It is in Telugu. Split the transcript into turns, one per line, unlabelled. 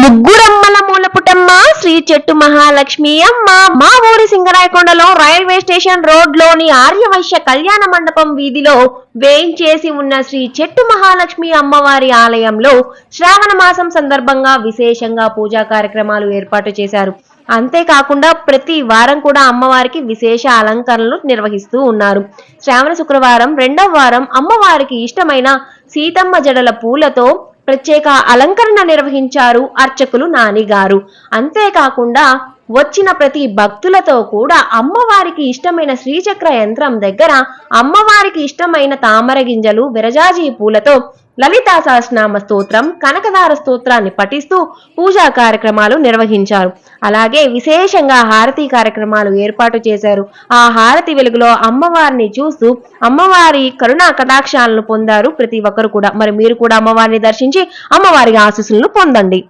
ముగ్గురమ్మల మూలపుటమ్మ శ్రీ చెట్టు మహాలక్ష్మి అమ్మ మా ఊరి సింగరాయకొండలో రైల్వే స్టేషన్ రోడ్లోని ఆర్యవైశ్య కళ్యాణ మండపం వీధిలో వేయించేసి ఉన్న శ్రీ చెట్టు మహాలక్ష్మి అమ్మవారి ఆలయంలో శ్రావణ మాసం సందర్భంగా విశేషంగా పూజా కార్యక్రమాలు ఏర్పాటు చేశారు. అంతేకాకుండా ప్రతి వారం కూడా అమ్మవారికి విశేష అలంకరణలు నిర్వహిస్తూ ఉన్నారు. శ్రావణ శుక్రవారం రెండవ వారం అమ్మవారికి ఇష్టమైన సీతమ్మ జడల పూలతో ప్రత్యేక అలంకరణ నిర్వహించారు అర్చకులు నానిగారు. అంతేకాకుండా వచ్చిన ప్రతి భక్తులతో కూడా అమ్మవారికి ఇష్టమైన శ్రీచక్ర యంత్రం దగ్గర అమ్మవారికి ఇష్టమైన తామర గింజలు విరజాజి పూలతో లలితా సహస్రనామ స్తోత్రం కనకదార స్తోత్రాన్ని పఠిస్తూ పూజా కార్యక్రమాలు నిర్వహించారు. అలాగే విశేషంగా హారతి కార్యక్రమాలు ఏర్పాటు చేశారు. ఆ హారతి వెలుగులో అమ్మవారిని చూస్తూ అమ్మవారి కరుణా కటాక్షాలను పొందారు ప్రతి ఒక్కరు కూడా. మరి మీరు కూడా అమ్మవారిని దర్శించి అమ్మవారి ఆశీస్సులను పొందండి.